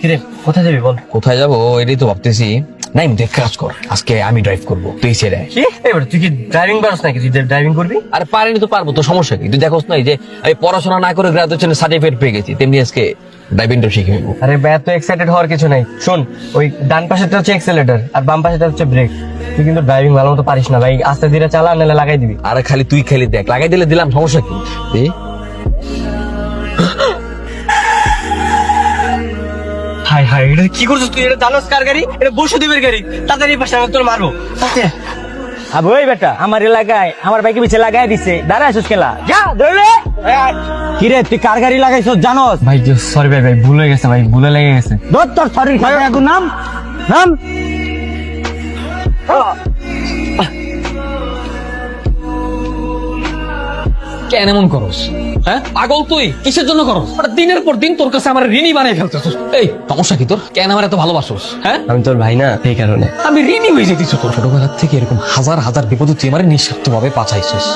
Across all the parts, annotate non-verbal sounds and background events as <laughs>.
কিরে কোথায় যাবি বল? কোথায় যাব? এটাই তো ভাবতেছি। নাই দেখ কাজ কর। আজকে আমি ড্রাইভ করব। তুই ছেড়ে কি? এবার তুই কি ড্রাইভিং পারস নাকি? তুই ড্রাইভিং করবি? আরে পারিনি তো পারব তো সমস্যা কি? তুই দেখোস নাই যে আমি পড়াশোনা না করে গ্রাজুয়েশনের সার্টিফিকেট পেয়ে গেছি তেমনি আজকে ড্রাইভিংটা শিখে নেব। আরে ব্যা তো এক্সাইটেড হওয়ার কিছু নাই। শোন ওই ডান পাশেটা হচ্ছে এক্সেলেটর আর বাম পাশেটা হচ্ছে ব্রেক তুই কিন্তু ড্রাইভিং ভালো মতো পারিস না ভাই। আস্তে ধীরে চালা নাহলে লাগাই দিবি। আরে খালি তুই খালি দেখ লাগাই দিলে দিলাম সমস্যা কি? হাই হাই এটা কি করছিস তুই? এটা জানোস কার গাড়ি? এটা বসুদেবের গাড়ি। তাড়াতাড়ি পাশে আমি তোর মারবো। তাতে আবু ওই বেটা আমার এলাকায় আমার বাইকে পিছে লাগাই দিছে। দাঁড়া আসুস খেলা যা ধরলে কিরে তুই কার গাড়ি লাগাইছ জানোস? ভাই সরি ভাই ভাই ভুল হয়ে গেছে ভাই ভুলে লেগে গেছে। ধর তোর এখন নাম। নাম। কেন এমন করস? হ্যাঁ? পাগল তুই? কিসের জন্য করস? দিনের পর দিন তোর কাছে আমার ঋণী বানিয়ে ফেলতেছিস এই সমস্যা কি তোর? কেন আমার এত ভালোবাসোস? হ্যাঁ? আমি তোর ভাই না এই কারণে। আমি ঋণী হয়ে যেতেছি তোর ছোটবেলার থেকে এরকম হাজার হাজার বিপদে তুই আমার নিঃস্বার্থ ভাবে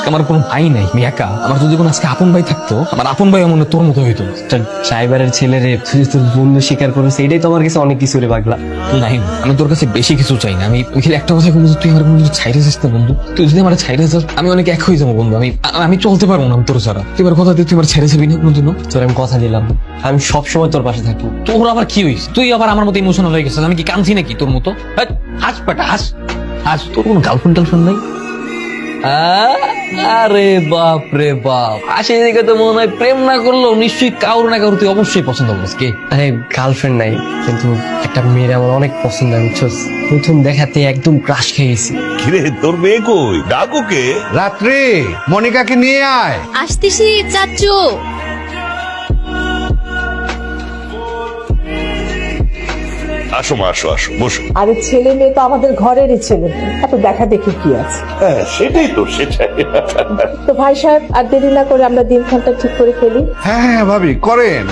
আমার কোনো ভাই নাই আমি একা। আমার যদি কোনো আজকে আপন ভাই থাকতো আমার আপন ভাই এমন তোর মতো হইতো তোর সাইবারের ছেলে রে তুই তোর বন্ধু স্বীকার করেছে এটাই তো আমার কাছে অনেক কিছু রে পাগলা। নাই আমি তোর কাছে বেশি কিছু চাই না। আমি একটা কথা বলব তুই আমার কিছু ছাইরে যাস না বন্ধু। তুই যদি আমার ছাইরে যাস আমি অনেক এক হয়ে যাব বন্ধু। আমি আমি চলতে পারব না তোর ছাড়া? এবার কথা দিয়ে তুই আমার ছেড়ে যাবি না কোনোদিনও? তোর আমি কথা দিলাম। আমি সবসময় তোর পাশে থাকব তোর আবার কি হইস তুই আবার আমার মতো ইমোশনাল হয়ে গেছিস। আমি কি কাঁদছি নাকি তোর মতো? হাস বেটা, হাস। হাস, তোর কোনো গার্লফ্রেন্ড টার্লফ্রেন্ড নাই? আ- আরে বাপ রে বাপ। আসে দিকে তো মনে হয় প্রেম না করলেও নিশ্চয়ই কারও না কারও তুই অবশ্যই পছন্দ করিস। কে? আরে গার্লফ্রেন্ড নাই কিন্তু একটা মেয়ের আমার অনেক পছন্দ আমি বুঝছস? প্রথম দেখাতে একদম ক্রাশ খেয়েছি গেছি। কিরে তোর মেয়ে কই? ডাকুকে রাত্রে মনিকাকে নিয়ে আয়। আসতেছি চাচু। আসো মা আসো আসো বসো। আরে ছেলে মেয়ে তো আমাদের ঘরেরই ছেলে। এত দেখা দেখি কি আছে? হ্যাঁ সেটাই তো সেটাই। তো ভাই সাহেব আর দেরি না করে আমরা দিনক্ষণটা ঠিক করে ফেলি। হ্যাঁ হ্যাঁ ভাবি করেন।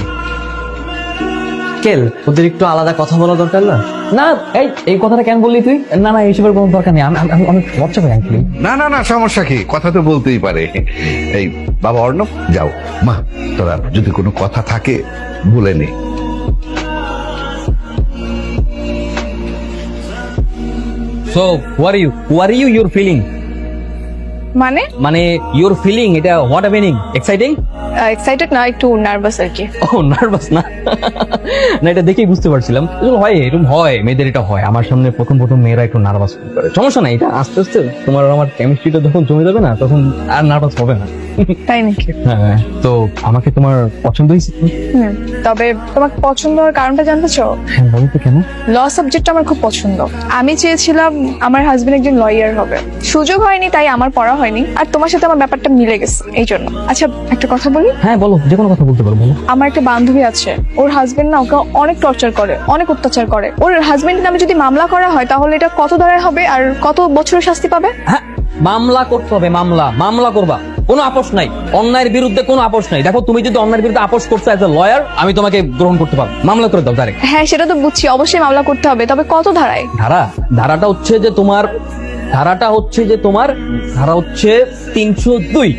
কেল ওদের একটু আলাদা কথা বলা দরকার না? না এই এই কথাটা কেন বললি তুই? না না এইসবের কোনো দরকার নেই। আমি আমি- অনেক লজ্জা পাই আঙ্কেল না না না সমস্যা কি? কথা তো বলতেই পারে। এই বাবা অর্ণব যাও। মা তোরা যদি কোনো কথা থাকে বলে নে। So, what are you? What are you? You're feeling? মানে? মানে ইউর ফিলিং এটা হোয়াট হ্যাপেনিং এক্সাইটিং এক্সাইটেড না একটু নার্ভাস আর কি। ও নার্ভাস না? না এটা দেখেই বুঝতে পারছিলাম। এরকম হয় এরকম হয় মেয়েদের এটা হয়। আমার সামনে প্রথম প্রথম মেয়েরা একটু নার্ভাস করে সমস্যা নাই এটা আস্তে আস্তে তোমার আর আমার কেমিস্ট্রিটা যখন জমে যাবে না তখন আর নার্ভাস হবে না। তাই নাকি? হ্যাঁ তো আমাকে তোমার পছন্দ হয়েছে তবে তোমাকে পছন্দ হওয়ার কারণটা জানতে চাও হ্যাঁ বলো তো কেন? ল সাবজেক্ট আমার খুব পছন্দ। আমি চেয়েছিলাম আমার হাজবেন্ড একজন লয়ার হবে। সুযোগ হয়নি তাই আমার পড়া হয়নি। আর তোমার সাথে আমার ব্যাপারটা মিলে গেছে এই জন্য। আচ্ছা একটা কথা বলি? হ্যাঁ বলো যে কোনো কথা বলতে পারো বলো। আমার একটা বান্ধবী আছে ওর হাজবেন্ড না ওকে অনেক টর্চার করে অনেক অত্যাচার করে। ওর হাজবেন্ডের নামে যদি মামলা করা হয় তাহলে এটা কত দাঁড়ায় হবে আর কত বছরের শাস্তি পাবে? হ্যাঁ মামলা করতে হবে মামলা মামলা করবা। কোনো আপোষ নাই অন্যায়ের বিরুদ্ধে কোনো আপোষ নাই। দেখো তুমি যদি অন্যায়ের বিরুদ্ধে আপোষ করছ এজ এ লয়ার আমি তোমাকে গ্রহণ করতে পারব। মামলা করে দাও ডাইরেক্ট হ্যাঁ সেটা তো বুঝছি অবশ্যই মামলা করতে হবে তবে কত ধারায়? ধারা ধারাটা হচ্ছে যে তোমার ধারাটা হচ্ছে যে তোমার ধারা হচ্ছে তিনশো দুই।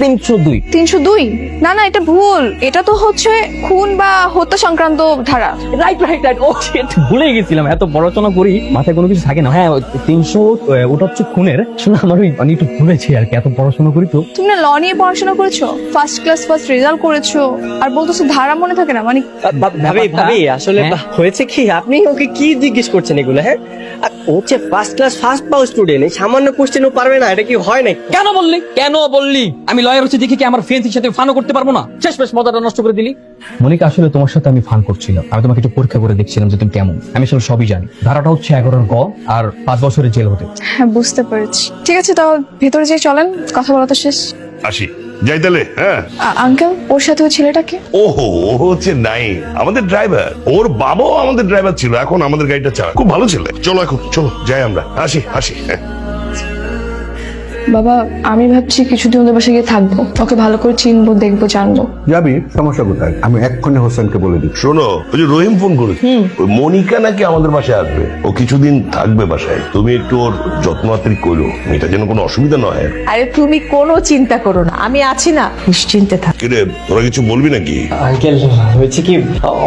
তিনশো দুই। তিনশো দুই? না না এটা ভুল। এটা তো হচ্ছে খুন বা হত্যা সংক্রান্ত ধারা। Right right right oh shit, ভুলে গেছিলাম এত পড়াশোনা করি মাথায় কোনো কিছু থাকে না। হ্যাঁ তিনশো ওটা হচ্ছে খুনের। শোনো আমার ওই আমি একটু ভুলেছি আর কি এত পড়াশোনা করি তো। তুমি না ল নিয়ে পড়াশোনা করেছ? ফার্স্ট ক্লাস ফার্স্ট রেজাল্ট করেছ? আর বলতেছো ধারা মনে থাকে না মানে ভাবি ভাবি আসলে হ্যাঁ? হয়েছে কি? আপনি ওকে কি জিজ্ঞেস করছেন এগুলো হ্যাঁ? আর ও হচ্ছে ফার্স্ট ক্লাস ফার্স্ট পাও স্টুডেন্ট সামান্য কোশ্চেনও পারবে না এটা কি হয় নাকি কেন বললি? কেন বললি? আমি লয়ার হচ্ছে দেখি কি আমার ফ্রেন্ডের সাথে ফানও করতে পারব না? শেষ বেশ মজাটা নষ্ট করে দিলি। মনিকা আসলে তোমার সাথে আমি ফান করছিলাম। আমি তোমাকে একটু পরীক্ষা করে দেখছিলাম যে তুমি কেমন। আমি আসলে সবই জানি। ধারাটা হচ্ছে এগারোর গ আর পাঁচ বছরের জেল হতে। হ্যাঁ বুঝতে পেরেছি। ঠিক আছে তাও ভেতরে যে চলেন কথা বলা তো শেষ। আসি। যাই তাহলে হ্যাঁ। আঙ্কেল ওর সাথে ওই ছেলেটাকে? ওহো ও হচ্ছে নাই আমাদের ড্রাইভার ওর বাবাও আমাদের ড্রাইভার ছিল এখন আমাদের গাড়িটা চালা খুব ভালো ছেলে। চলো এখন চলো যাই আমরা। আসি আসি হ্যাঁ। বাবা আমি ভাবছি কিছুদিন ওদের বাসায় গিয়ে থাকব। ওকে ভালো করে চিনবো দেখব জানব। যাবি সমস্যা কোথায়? আমি এক্ষুনি হোসেনকে বলে দিচ্ছি। শোনো ওই যে রহিম ফোন করেছে। ওই মনিকা নাকি আমাদের বাসায় আসবে? ও কিছুদিন থাকবে বাসায়। তুমি একটু ওর যত্ন আত্রি করো। এটা যেন কোনো অসুবিধা নয় আরে তুমি কোনো চিন্তা করো না। আমি আছি না। নিশ্চিন্তে থাক। কিরে তোরা কিছু বলবি নাকি? আঙ্কেল হয়েছে কি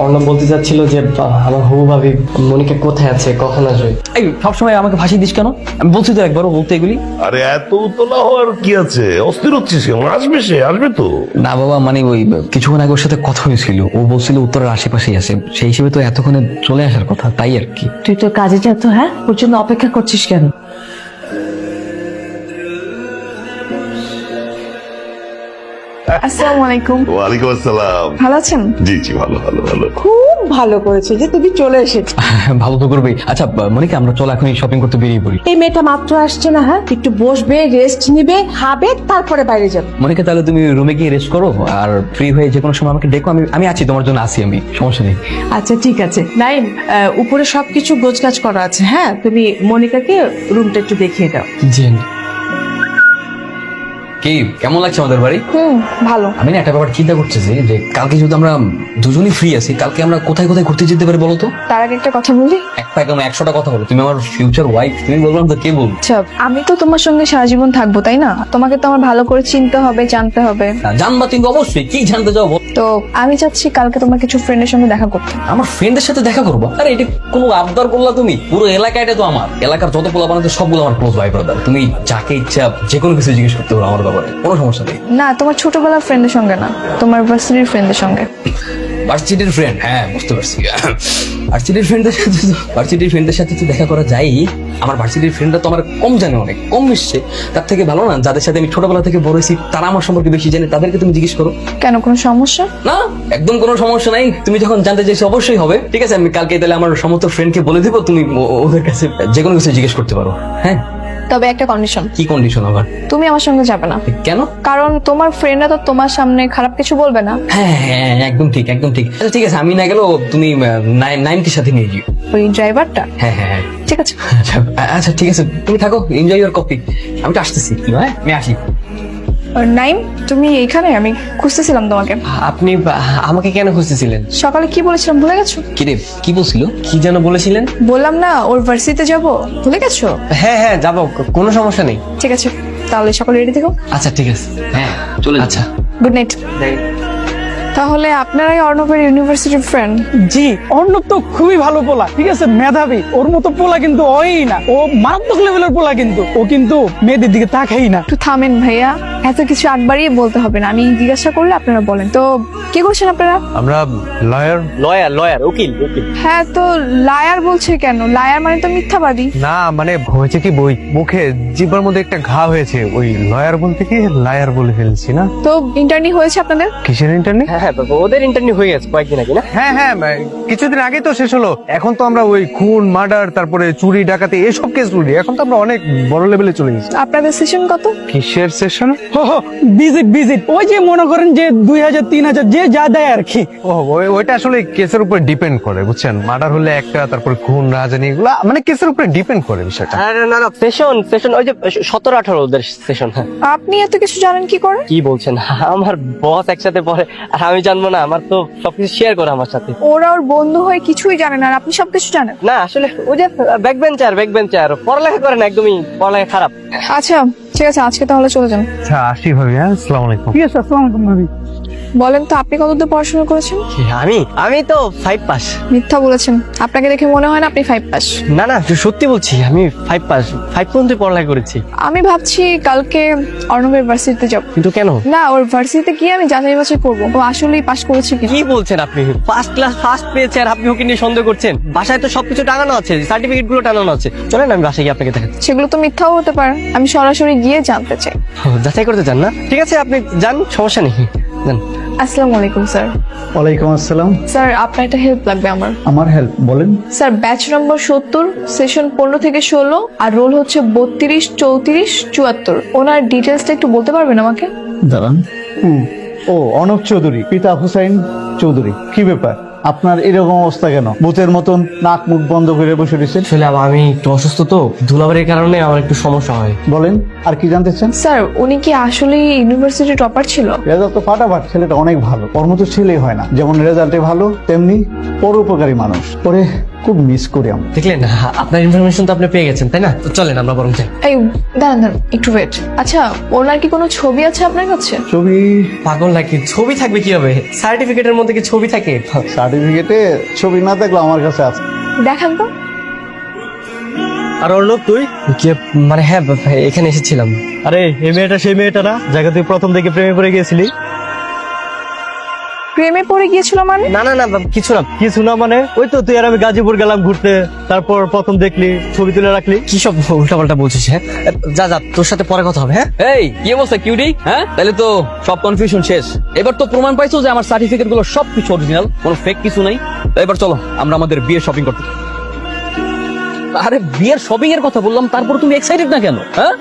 অর্ণব বলতে চাচ্ছিল যে আমার হবু ভাবি মনিকা কোথায় আছে কখন আসবে? এই সবসময় আমাকে ফাঁসি দিস কেন? আমি বলছি তো একবারও বলতে এগুলি। আরে এত উতলা হওয়ার কি আছে? অস্থির হচ্ছিস কেন? আসবে সে আসবে তো। না বাবা মানে ওই কিছুক্ষণ আগে ওর সাথে কথা হয়েছিল। ও বলছিল উত্তরের আশেপাশেই আছে। সেই হিসেবে তো এতক্ষণে চলে আসার কথা তাই আর কি। তুই তো কাজে যা তো হ্যাঁ? ওর জন্য অপেক্ষা করছিস কেন? আসসালামু আলাইকুম ওয়ালাইকুম আসসালাম। ভালো আছেন? জি জি ভালো ভালো ভালো। খুব ভালো করেছে যে তুমি চলে এসেছ। <laughs> ভালো তো করবেই। আচ্ছা মনিকা আমরা চলো এখন শপিং করতে বেরিয়ে পড়ি। এই মেয়েটা মাত্র আসছে না হ্যাঁ? একটু বসবে রেস্ট নিবে খাবে তারপরে বাইরে যাবে। মনিকা তাহলে তুমি রুমে গিয়ে রেস্ট করো আর ফ্রি হয়ে যে কোনো সময় আমাকে ডেকো। আমি আমি আছি তোমার জন্য আসি আমি সমস্যা নেই। আচ্ছা ঠিক আছে। নাইম আহ, উপরে সবকিছু গোছগাছ করা আছে হ্যাঁ? তুমি মনিকাকে রুমটা একটু দেখিয়ে দাও। জি কি কেমন লাগছে আমাদের বাড়ি? হুম ভালো। আমি না একটা ব্যাপার চিন্তা করতেছি যে কালকে যদি আমরা দুজনই ফ্রি আছি কালকে আমরা কোথায় কোথায় ঘুরতে যেতে পারি বলো তো? তার আগে একটা কথা বলি। এক পায়ে কেন একশোটা কথা বলো। তুমি আমার ফিউচার ওয়াইফ তুমি বললাম তো কে বলব? আচ্ছা আমি তো তোমার সঙ্গে সারা জীবন থাকব তাই না? তোমাকে তো আমার ভালো করে চিনতে হবে জানতে হবে। না, জানবা তুমি অবশ্যই কি জানতে চাও বলো। তো আমি চাচ্ছি কালকে তোমার কিছু ফ্রেন্ডের সঙ্গে দেখা করতে। আমার ফ্রেন্ডের সাথে দেখা করব? আরে এটা কোনো আবদার করলা তুমি? পুরো এলাকাটা তো আমার। এলাকার যত পোলা বানাতে সবগুলো আমার ক্লোজ ভাই ব্রাদার তুমি যাকে ইচ্ছা যে কোনো কিছু জিজ্ঞেস করতে পারো আমার ব্যাপারে কোনো সমস্যা নেই। না তোমার ছোটবেলার ফ্রেন্ডের সঙ্গে না তোমার ভার্সিটির ফ্রেন্ডের সঙ্গে। ভার্সিটির ফ্রেন্ড হ্যাঁ বুঝতে পারছি। ভার্সিটির ফ্রেন্ডদের সাথে তো ভার্সিটির ফ্রেন্ডদের সাথে তো দেখা করা যায় আমার ভার্সিটির ফ্রেন্ডরা তো আমার কম জানে অনেক কম মিশছে। তার থেকে ভালো না যাদের সাথে আমি ছোটবেলা থেকে বড় হয়েছি তারা আমার সম্পর্কে বেশি জানে। তাদেরকে তুমি জিজ্ঞেস করো। কেন কোনো সমস্যা? না একদম কোনো সমস্যা নাই। তুমি যখন জানতে চাইছো অবশ্যই হবে। ঠিক আছে আমি কালকে তাহলে আমার সমস্ত ফ্রেন্ডকে বলে দিব তুমি ওদের কাছে যে কোনো কিছু জিজ্ঞেস করতে পারো। হ্যাঁ? তবে একটা কন্ডিশন কি কন্ডিশন আবার? তুমি আমার সঙ্গে যাবে না। কেন? কারণ তোমার ফ্রেন্ডরা তো তোমার সামনে খারাপ কিছু বলবে না। হ্যাঁ হ্যাঁ হ্যাঁ, একদম ঠিক একদম ঠিক। আচ্ছা ঠিক আছে আমি না গেলেও তুমি নাইনটির সাথে নিয়ে যাও ওই ড্রাইভারটা হ্যাঁ হ্যাঁ হ্যাঁ। ঠিক আছে। আচ্ছা আচ্ছা ঠিক আছে তুমি থাকো এনজয় ইওর কপি আমি তো আসতেছি। হ্যাঁ? আমি আসি। নাইম তুমি এইখানে? আমি খুঁজতেছিলাম তোমাকে। আপনি আমাকে কেন খুঁজতেছিলেন? সকালে কি বলেছিলাম ভুলে গেছো? কি রে কি বলছিল? কি যেন বলেছিলেন? বললাম না ওর ভার্সিটিতে যাব ভুলে গেছো? হ্যাঁ হ্যাঁ যাব কোনো সমস্যা নেই। ঠিক আছে তাহলে সকালে রেডি থেকো। আচ্ছা ঠিক আছে। হ্যাঁ চলে আচ্ছা। গুড নাইট তাহলে আপনারাই অর্ণবের ইউনিভার্সিটির ফ্রেন্ড জি অর্ণব তো খুবই ভালো পোলা ঠিক আছে? মেধাবী। ওর মতো পোলা কিন্তু হয়ই না। ও মারাত্মক লেভেলের পোলা কিন্তু। ও কিন্তু মেয়েদের দিকে তাকাই না। একটু থামেন ভাইয়া। এত কিছু একবারই বলতে হবে না। আমি জিজ্ঞাসা করলে আপনারা বলেন। তো কি করছেন আপনারা? আমরা লয়ার। লয়ার লয়ার উকিল উকিল। হ্যাঁ তো লায়ার বলছে কেন? লায়ার মানে তো মিথ্যাবাদী। না মানে হয়েছে কি বই মুখে জিব্বার মধ্যে একটা ঘা হয়েছে। ওই লয়ার বলতে কি? লায়ার বলে ফেলছি না। তো ইন্টারনি হয়েছে আপনাদের? কিসের ইন্টারনি? হ্যাঁ হ্যাঁ বাবা, ওদের ইন্টারনি হয়ে গেছে কয়েকদিন আগে না? হ্যাঁ হ্যাঁ কিছুদিন আগে তো শেষ হলো। এখন তো আমরা ওই খুন মার্ডার তারপরে চুরি ডাকাতি এসব কেস লুড়ি এখন তো আমরা অনেক বড় লেভেলে চলে গেছি। আপনাদের সেশন কত? কিসের সেশন ভিজিট ভিজিট ওই যে মনে করেন যে দুই হাজার তিন হাজার যে যা দেয় আর কি। ও ওইটা আসলে কেসের উপর ডিপেন্ড করে বুঝছেন? মার্ডার হলে একটা তারপর খুন রাজানি এগুলা মানে কেসের উপরে ডিপেন্ড করে বিষয়টা। না না সেশন সেশন ওই যে সতেরো আঠারো ওদের সেশন হ্যাঁ। আপনি এত কিছু জানেন কি করে? কি বলছেন? আমার বস একসাথে পড়ে আর আমি জানব না আমার তো সবকিছু শেয়ার করে আমার সাথে। ওরা ওর বন্ধু হয়ে কিছুই জানে না আর আপনি সবকিছু জানেন? না আসলে ওই যে ব্যাক বেঞ্চার ব্যাক বেঞ্চার পড়ালেখা করে না একদমই পড়ালেখা খারাপ। আচ্ছা ঠিক আছে আজকে তাহলে চলে যান। আচ্ছা আসি ভাবি হ্যাঁ? আসসালামু আলাইকুম। ঠিক আছে আসসালাম আলাইকুম ভাবি। বলেন তো আপনি কতদূর পড়াশোনা করেছেন? আমি? আমি তো ফাইভ পাস মিথ্যা বলেছেন। আপনাকে দেখে মনে হয় না আপনি ফাইভ পাস না না সত্যি বলছি আমি ফাইভ পাস ফাইভ পর্যন্ত পড়ালেখা করেছি। আমি ভাবছি কালকে অর্ণবের ভার্সিটিতে যাব। কিন্তু কেন? না ওর ভার্সিটিতে গিয়ে আমি যাচাই বাছাই করব। ও আসলেই পাশ করেছে কি কি বলছেন আপনি? ফার্স্ট ক্লাস ফার্স্ট পেয়েছে আর আপনি ওকে নিয়ে সন্দেহ করছেন? বাসায় তো সবকিছু টাঙানো আছে সার্টিফিকেটগুলো টাঙানো আছে। চলেন আমি বাসায় গিয়ে আপনাকে দেখাচ্ছি। সেগুলো তো মিথ্যাও হতে পারে। আমি সরাসরি গিয়ে জানতে চাই। ও, যাচাই করতে চান না? ঠিক আছে আপনি যান সমস্যা নেই। যান আসসালামু আলাইকুম স্যার। ওয়ালাইকুম আসসালাম। স্যার আপনার একটা হেল্প লাগবে আমার। আমার হেল্প বলেন। স্যার ব্যাচ নম্বর সত্তর সেশন পনেরো থেকে ষোলো আর রোল হচ্ছে বত্রিশ চৌত্রিশ চুয়াত্তর। ওনার ডিটেলসটা একটু বলতে পারবেন আমাকে? দাঁড়ান। হুম। ও অনব চৌধুরী পিতা হুসাইন চৌধুরী। কি ব্যাপার? আপনার এরকম অবস্থা কেন? ভূতের মতন নাক মুখ বন্ধ করে বসে রয়েছেন? আসলে আমি একটু অসুস্থ তো ধুলাবারের কারণে আমার একটু সমস্যা হয়। বলেন আর কি জানতে চান? স্যার উনি কি আসলে ইউনিভার্সিটি টপার ছিল? রেজাল্ট তো ফাটাফাট ছেলেটা অনেক ভালো। ওর মতো ছেলেই হয় না। যেমন রেজাল্টে ভালো তেমনি পরোপকারী মানুষ। ওরে খুব মিস করি আমরা। দেখলেন আপনার ইনফরমেশন তো আপনি পেয়ে গেছেন তাই না? তো চলেন আমরা বরং যাই। এই দাঁড়ান দাঁড়ান একটু ওয়েট আচ্ছা ওনার কি কোনো ছবি আছে আপনার কাছে? ছবি? পাগল নাকি? ছবি থাকবে কি হবে? সার্টিফিকেটের মধ্যে কি ছবি থাকে? সার্টিফিকেটে ছবি না থাকলে আমার কাছে আছে। দেখান তো। আর অর্ণব তুই? কি মানে হ্যাঁ এখানে এসেছিলাম। আরে এই মেয়েটা সেই মেয়েটা না? জায়গা তুই প্রথম দেখে প্রেমে পড়ে গিয়েছিলি? প্রেমে পড়ে গিয়েছিল মানে? না না না কিছু না কিছু না মানে ওই তো তুই আর আমি গাজীপুর গেলাম ঘুরতে তারপর প্রথম দেখলি ছবি তুলে রাখলি। কি সব উল্টাপাল্টা বলছিস হ্যাঁ? যা যা তোর সাথে পরে কথা হবে হ্যাঁ? এই কি অবস্থা কিউডি হ্যাঁ? তাহলে তো সব কনফিউশন শেষ। এবার তো প্রমাণ পাইছো যে আমার সার্টিফিকেটগুলো সব কিছু অরিজিনাল কোনো ফেক কিছু নাই। তো এবার চলো আমরা আমাদের বিয়ের শপিং করতে আরে বিয়ের শপিং এর কথা বললাম তারপর তুমি এক্সাইটেড না কেন হ্যাঁ?